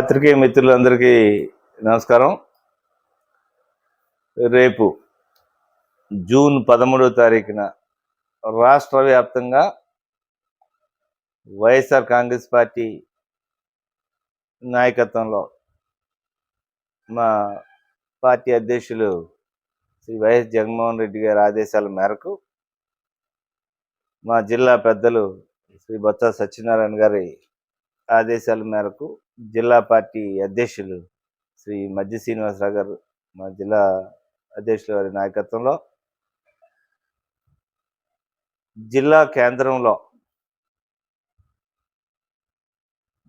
పాత్రికేయ మిత్రులందరికీ నమస్కారం. రేపు జూన్ పదమూడవ తారీఖున రాష్ట్ర వ్యాప్తంగా వైఎస్ఆర్ కాంగ్రెస్ పార్టీ నాయకత్వంలో మా పార్టీ అధ్యక్షులు శ్రీ వైఎస్ జగన్మోహన్ రెడ్డి గారి ఆదేశాల మేరకు మా జిల్లా పెద్దలు శ్రీ బొత్స సత్యనారాయణ గారి ఆదేశాల మేరకు జిల్లా పార్టీ అధ్యక్షులు శ్రీ మధ్య శ్రీనివాసరావు గారు మా జిల్లా అధ్యక్షుల వారి నాయకత్వంలో జిల్లా కేంద్రంలో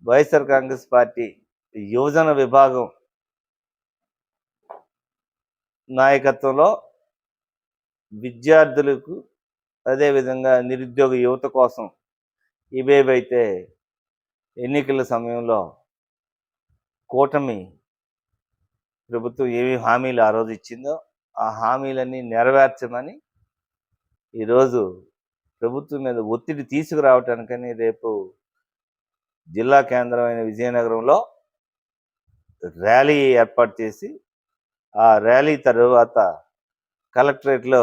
వైఎస్ఆర్ కాంగ్రెస్ పార్టీ యువజన విభాగం నాయకత్వంలో విద్యార్థులకు అదేవిధంగా నిరుద్యోగ యువత కోసం ఇవేవైతే ఎన్నికల సమయంలో కూటమి ప్రభుత్వం ఏమి హామీలు ఆ రోజు ఇచ్చిందో ఆ హామీలన్నీ నెరవేర్చమని ఈరోజు ప్రభుత్వం మీద ఒత్తిడి తీసుకురావటానికని రేపు జిల్లా కేంద్రమైన విజయనగరంలో ర్యాలీ ఏర్పాటు చేసి ఆ ర్యాలీ తరువాత కలెక్టరేట్లో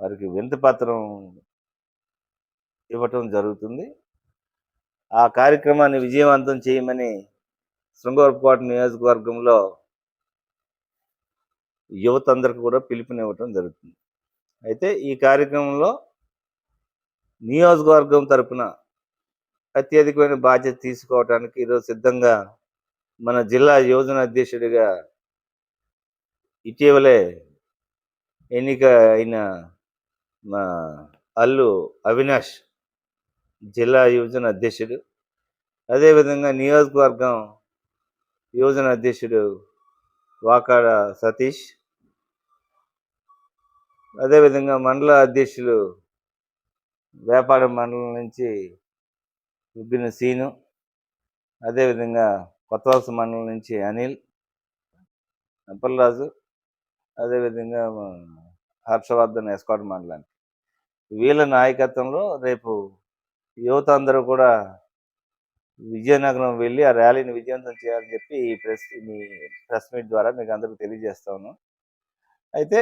వారికి వింతపత్రం ఇవ్వటం జరుగుతుంది. ఆ కార్యక్రమాన్ని విజయవంతం చేయమని శృంగవరపుకోట నియోజకవర్గంలో యువత అందరికి కూడా పిలుపునివ్వటం జరుగుతుంది. అయితే ఈ కార్యక్రమంలో నియోజకవర్గం తరపున అత్యధికమైన బాధ్యత తీసుకోవడానికి ఈరోజు సిద్ధంగా మన జిల్లా యోజన అధ్యక్షుడిగా ఇటీవలే ఎన్నిక అయిన మా అల్లు అవినాష్ జిల్లా యువజన అధ్యక్షుడు. అదేవిధంగా నియోజకవర్గం యువజన అధ్యక్షుడు వాకాడ సతీష్. అదేవిధంగా మండల అధ్యక్షులు వ్యాపార మండలం నుంచి ఉబ్బిన సీను. అదేవిధంగా కొత్తవలస మండలం నుంచి అనిల్. అప్పలరాజు. అదేవిధంగా హర్షవర్ధన్ ఎస్కాట్ మండలానికి. వీళ్ళ నాయకత్వంలో రేపు యువత అందరూ కూడా విజయనగరం వెళ్ళి ఆ ర్యాలీని విజయవంతం చేయాలని చెప్పి ఈ ప్రెస్ మీ ప్రెస్ మీట్ ద్వారా మీకు అందరికీ తెలియజేస్తాను అయితే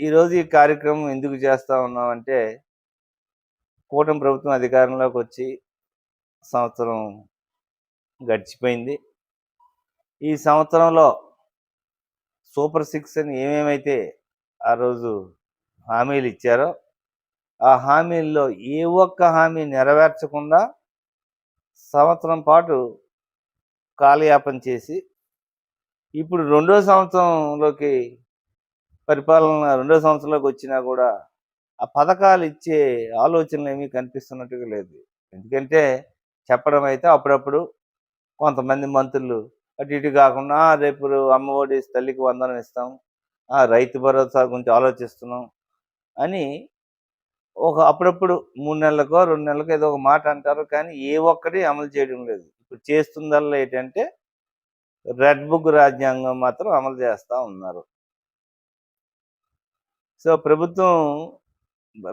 ఈరోజు ఈ కార్యక్రమం ఎందుకు చేస్తూ ఉన్నామంటే కూటమి ప్రభుత్వం అధికారంలోకి వచ్చి సంవత్సరం గడిచిపోయింది. ఈ సంవత్సరంలో సూపర్ సిక్స్ అని ఏమేమైతే ఆ రోజు హామీలు ఇచ్చారో ఆ హామీల్లో ఏ ఒక్క హామీ నెరవేర్చకుండా సంవత్సరం పాటు కాలయాపన చేసి ఇప్పుడు రెండో సంవత్సరంలోకి పరిపాలన రెండో సంవత్సరంలోకి వచ్చినా కూడా ఆ పథకాలు ఇచ్చే ఆలోచనలు ఏమీ కనిపిస్తున్నట్టుగా లేదు. ఎందుకంటే చెప్పడం అయితే అప్పుడప్పుడు కొంతమంది మంత్రులు అటు ఇటు కాకుండా రేపు రేపు అమ్మఒడి తల్లికి వందనం ఇస్తాం రైతు భరోసా గురించి ఆలోచిస్తున్నాం అని ఒక అప్పుడప్పుడు మూడు నెలలకో రెండు నెలలకో ఏదో ఒక మాట అంటారు కానీ ఏ ఒక్కటి అమలు చేయడం లేదు. ఇప్పుడు చేస్తుందల్లా ఏంటంటే రెడ్ బుక్ రాజ్యాంగం మాత్రం అమలు చేస్తూ ఉన్నారు. సో ప్రభుత్వం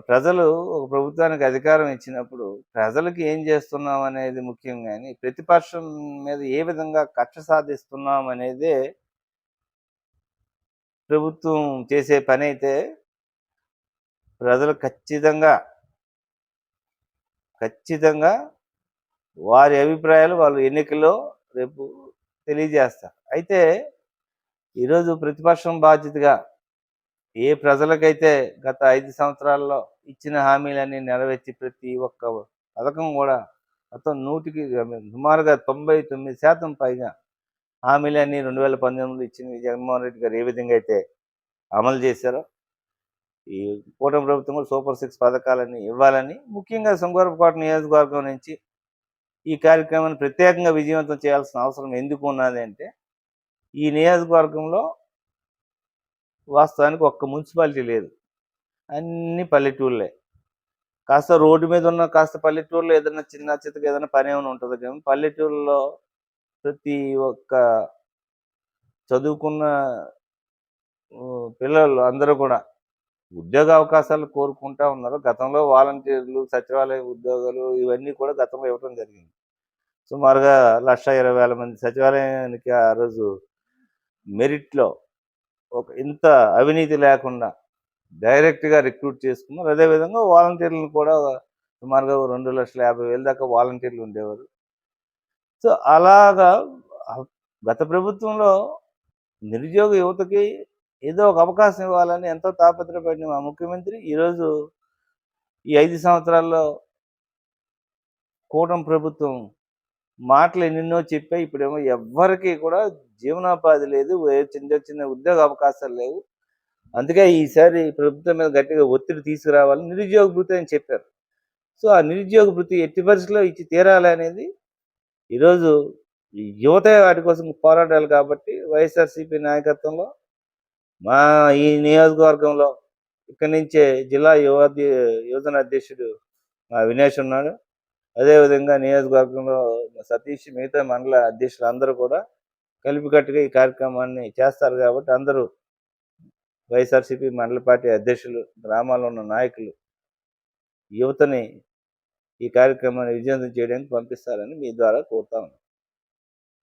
ప్రజలు ఒక ప్రభుత్వానికి అధికారం ఇచ్చినప్పుడు ప్రజలకు ఏం చేస్తున్నాం అనేది ముఖ్యం కానీ ప్రతిపక్షం మీద ఏ విధంగా కక్ష సాధిస్తున్నాం అనేదే ప్రభుత్వం చేసే పని అయితే ప్రజలు ఖచ్చితంగా ఖచ్చితంగా వారి అభిప్రాయాలు వాళ్ళు ఎన్నికల్లో రేపు తెలియజేస్తారు. అయితే ఈరోజు ప్రతిపక్షం బాధ్యతగా ఏ ప్రజలకైతే గత ఐదు సంవత్సరాల్లో ఇచ్చిన హామీలన్నీ నెరవేర్చి ప్రతి ఒక్క పథకం కూడా మొత్తం నూటికి సుమారుగా తొంభై తొమ్మిది శాతం పైగా హామీలన్నీ రెండు వేల పంతొమ్మిదిలో ఇచ్చిన జగన్మోహన్ రెడ్డి గారు ఏ విధంగా అయితే అమలు చేశారో ఈ కూటమి ప్రభుత్వం కూడా సూపర్ సిక్స్ పథకాలని ఇవ్వాలని ముఖ్యంగా శృంగారపుకోట నియోజకవర్గం నుంచి ఈ కార్యక్రమాన్ని ప్రత్యేకంగా విజయవంతం చేయాల్సిన అవసరం ఎందుకు ఉన్నది అంటే ఈ నియోజకవర్గంలో వాస్తవానికి ఒక్క మున్సిపాలిటీ లేదు. అన్ని పల్లెటూళ్ళే కాస్త రోడ్డు మీద ఉన్న కాస్త పల్లెటూరులో ఏదైనా చిన్న చిత్తగా ఏదైనా పని ఏమైనా ఉంటుంది కానీ పల్లెటూరులో ప్రతి ఒక్క చదువుకున్న పిల్లలు అందరూ కూడా ఉద్యోగ అవకాశాలు కోరుకుంటా ఉన్నారు. గతంలో వాలంటీర్లు సచివాలయ ఉద్యోగాలు ఇవన్నీ కూడా గతంలో ఇవ్వడం జరిగింది. సుమారుగా లక్ష ఇరవై వేల మంది సచివాలయానికి ఆ రోజు మెరిట్లో ఒక ఇంత అవినీతి లేకుండా డైరెక్ట్గా రిక్రూట్ చేసుకున్నారు. అదేవిధంగా వాలంటీర్లను కూడా సుమారుగా రెండు లక్షల యాభై వేల దాకా వాలంటీర్లు ఉండేవారు. సో అలాగా గత ప్రభుత్వంలో నిరుద్యోగ యువతకి ఏదో ఒక అవకాశం ఇవ్వాలని ఎంతో తాపత్రపడిన మా ముఖ్యమంత్రి ఈరోజు ఈ ఐదు సంవత్సరాల్లో కూటమి ప్రభుత్వం మాటలు ఎన్నెన్నో చెప్పాయి. ఇప్పుడేమో ఎవ్వరికి కూడా జీవనోపాధి లేదు. చిన్న చిన్న ఉద్యోగ అవకాశాలు లేవు. అందుకే ఈసారి ప్రభుత్వం మీద గట్టిగా ఒత్తిడి తీసుకురావాలి. నిరుద్యోగ భృతి అని చెప్పారు. సో ఆ నిరుద్యోగ భృతి ఎట్టి పరిస్థితిలో ఇచ్చి తీరాలి అనేది ఈరోజు యువత వాటి కోసం పోరాడాలి కాబట్టి వైఎస్ఆర్సీపీ నాయకత్వంలో మా ఈ నియోజకవర్గంలో ఇక్కడి నుంచే జిల్లా యువ యువజన అధ్యక్షుడు మా వినేష్ ఉన్నాడు. అదేవిధంగా నియోజకవర్గంలో సతీష్ మిగతా మండల అధ్యక్షులు అందరూ కూడా కలిపికట్టుగా ఈ కార్యక్రమాన్ని చేస్తారు కాబట్టి అందరూ వైఎస్ఆర్సీపీ మండల పార్టీ అధ్యక్షులు గ్రామాల్లో ఉన్న నాయకులు యువతని ఈ కార్యక్రమాన్ని విజయవంతం చేయడానికి పంపిస్తారని మీ ద్వారా కోరుతా ఉన్నాను